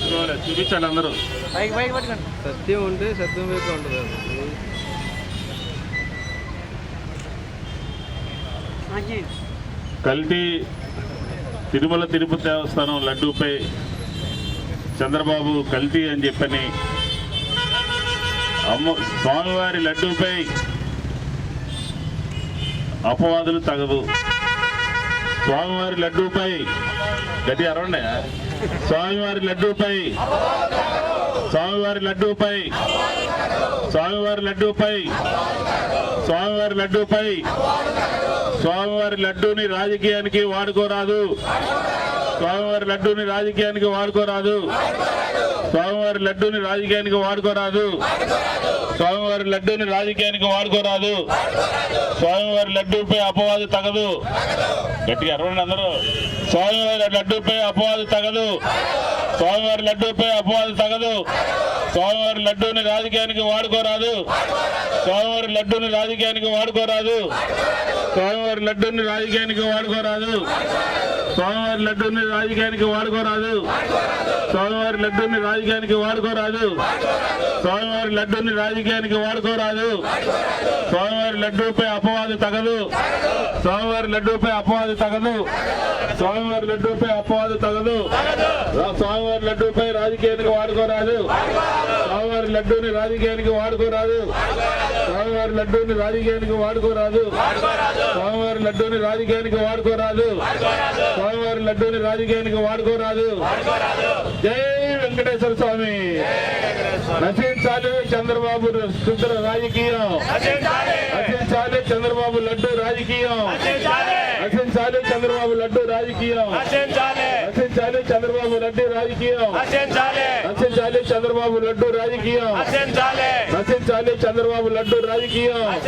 చూపించండి అందరూ. పైకి పైకి పట్టుకోండి. సత్యం ఉంటే సత్యం వైపు ఉంటుంది కల్తీ తిరుమల తిరుపతి దేవస్థానం లడ్డూపై చంద్రబాబు కల్తీ అని చెప్పని అమ్మ స్వామివారి లడ్డూపై అపవాదులు తగదు. స్వామివారి లడ్డూపై. గది అరవండి. స్వామివారి లడ్డూపై. స్వామివారి లడ్డూపై. స్వామివారి లడ్డూపై. స్వామివారి లడ్డూపై. స్వామివారి లడ్డూని రాజకీయానికి వాడుకోరాదు. స్వామివారి లడ్డూని రాజకీయానికి వాడుకోరాదు. స్వామివారి లడ్డూని రాజకీయానికి వాడుకోరాదు. స్వామివారి లడ్డూని రాజకీయానికి వాడుకోరాదు. స్వామివారి లడ్డూపై అపవాదు తగదు. గట్టిగా అరవండి అందరూ. స్వామివారి లడ్డూపై అపవాదు తగదు. స్వామివారి లడ్డూపై అపవాదు తగదు. స్వామివారి లడ్డూని రాజకీయానికి వాడుకోరాదు. స్వామివారి లడ్డూని రాజకీయానికి వాడుకోరాదు. స్వామివారి లడ్డూని రాజకీయానికి వాడుకోరాదు. స్వామివారి లడ్డూని రాజకీయానికి వాడుకోరాదు. స్వామివారి లడ్డూని రాజకీయానికి వాడుకోరాదు. స్వామివారి లడ్డూని రాజకీయానికి వాడుకోరాదు. స్వామివారి లడ్డూపై అపవాదు తగదు. స్వామివారి లడ్డూపై అపవాదు తగదు. స్వామివారి లడ్డూపై అపవాదు తగదు. స్వామివారి లడ్డూపై రాజకీయానికి వాడుకోరాదు. స్వామివారి లడ్డూని రాజకీయానికి వాడుకోరాదు. స్వామివారి లడ్డూని రాజకీయానికి వాడుకోరాదు. స్వామివారి లడ్డూని రాజకీయానికి వాడుకోరాదు. లడ్డూని రాజకీయానికి వాడుకోరాదు. జై వెంకటేశ్వర స్వామి. నశించాలి చంద్రబాబు శుద్ధ రాజకీయం. నశించాలి. చంద్రబాబు లడ్డు రాజకీయం. నశించాలి. చంద్రబాబు లడ్డు రాజకీయం. నశించాలి. చంద్రబాబు లడ్డు రాజకీయం. నశించాలి. చంద్రబాబు లడ్డు రాజకీయం. నశించాలి. చంద్రబాబు లడ్డు రాజకీయం.